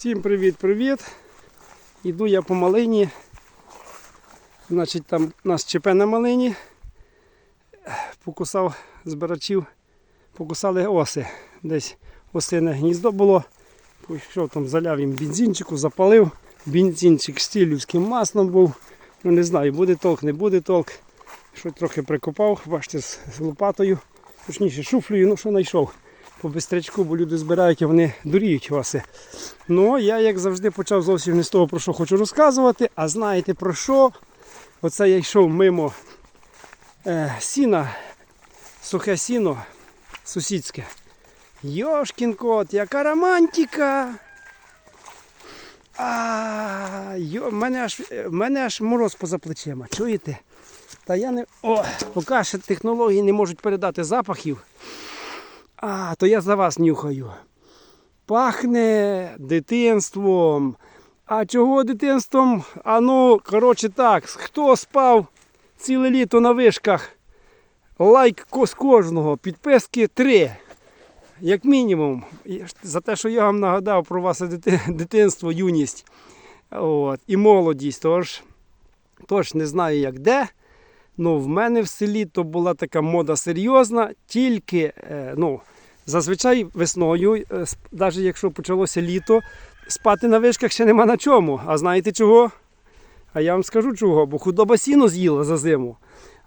Всім привіт-привіт. Іду я по малині. Значить, там у нас ЧП на малині. Покусав збирачів, покусали оси. Десь осине гніздо було. Пішов там, заляв їм бензинчику, запалив. Бензинчик стілівським маслом був. Ну не знаю, буде толк, не буде толк. Що трохи прикопав, бачите, з з лопатою. Точніше, шуфлею, ну що знайшов. По бистрячку, бо люди збирають, а вони дуріють оси. Ну, я, як завжди, почав зовсім не з того, про що хочу розказувати. А знаєте про що? Оце я йшов мимо е, сіна, сухе сіно сусідське. Йошкін кот, яка романтика! А, йо, мене аж, мене аж мороз поза плечима. Чуєте? Та я не. О, поки ще технології не можуть передати запахів. А, то я за вас нюхаю. Пахне дитинством. А чого дитинством? А ну, коротше так, хто спав ціле літо на вишках? Лайк з кожного, підписки 3. Як мінімум. За те, що я вам нагадав про ваше дитинство, юність От, і молодість. Тож, тож не знаю як де. Ну, в мене в селі то була така мода серйозна, тільки е, ну, зазвичай весною, навіть якщо почалося літо, спати на вишках ще нема на чому. А знаєте чого? А я вам скажу чого, бо худоба сіно з'їла за зиму.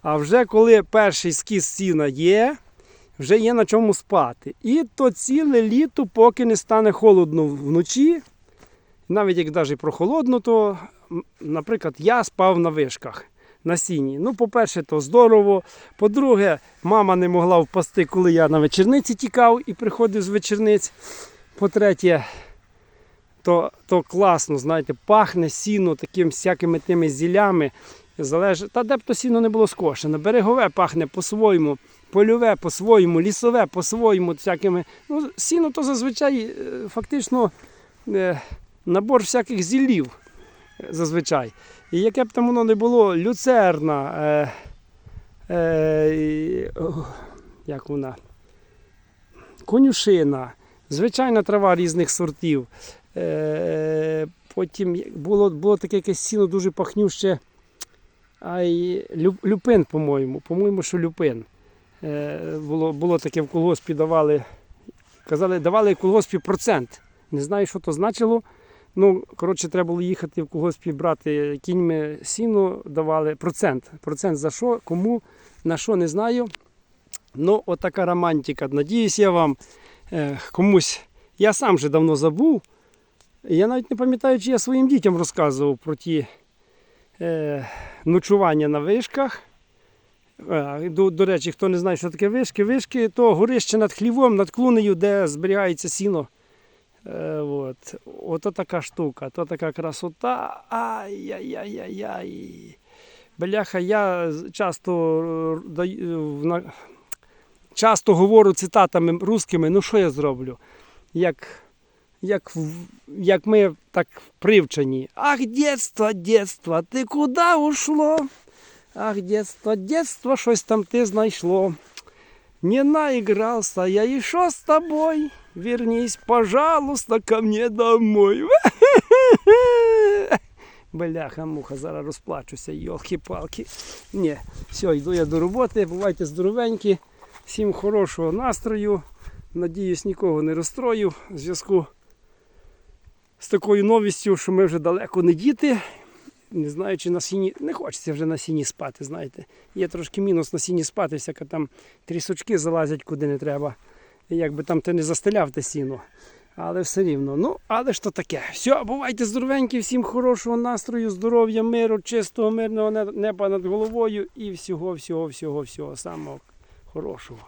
А вже коли перший скіс сіна є, вже є на чому спати. І то ціле літо, поки не стане холодно вночі, навіть як навіть прохолодно, то, наприклад, я спав на вишках на сіні. Ну, по-перше, то здорово. По-друге, мама не могла впасти, коли я на вечірниці тікав і приходив з вечірниць. По-третє, то, то класно, знаєте, пахне сіно таким всякими тими зілями. Залежить, та де б то сіно не було скошене. Берегове пахне по-своєму, польове по-своєму, лісове по-своєму. всякими. Ну, сіно то зазвичай е, фактично е, набор всяких зілів зазвичай. І яке б там воно не було, люцерна, е, е, як вона, конюшина, звичайна трава різних сортів. Е, потім було, було таке якесь сіно дуже пахнюще. Ай, лю, люпин, по-моєму. По-моєму, що люпин. Е, було, було таке в колгоспі давали. Казали, давали колгоспі процент. Не знаю, що то значило. Ну, коротше, треба було їхати в колгоспі брати кіньми сіно, давали процент. Процент за що, кому, на що не знаю. Ну, отака романтика. Надіюсь, я вам е, комусь. Я сам вже давно забув. Я навіть не пам'ятаю, чи я своїм дітям розказував про ті е, ночування на вишках. Е, До, до речі, хто не знає, що таке вишки, вишки то горище над хлівом, над клунею, де зберігається сіно. Е, от. Ото така штука, то така красота. Ай-яй-яй-яй. Бляха, я часто, на- часто говорю цитатами русскими, ну що я зроблю? Як, як, як ми так привчені. Ах, дєтство, дєтство, ти куди ушло? Ах, дєтство, дєтство, щось там ти знайшло. Не наигрался я, и что с тобой? Вернись, пожалуйста, ко мне домой. Бляха, муха, зараз розплачуся, йолки-палки. Ні, все, йду я до роботи. Бувайте здоровенькі. Всім хорошого настрою. Надіюсь, нікого не розстрою в зв'язку з такою новістю, що ми вже далеко не діти. Не знаю, чи на сіні. Не хочеться вже на сіні спати, знаєте. Є трошки мінус на сіні спати, всяка там трісочки залазять куди не треба. Якби там ти не застеляв те сіно. Але все рівно. Ну, але ж то таке. Все, бувайте здоровенькі, всім хорошого настрою, здоров'я, миру, чистого, мирного неба над головою і всього, всього, всього, всього самого хорошого.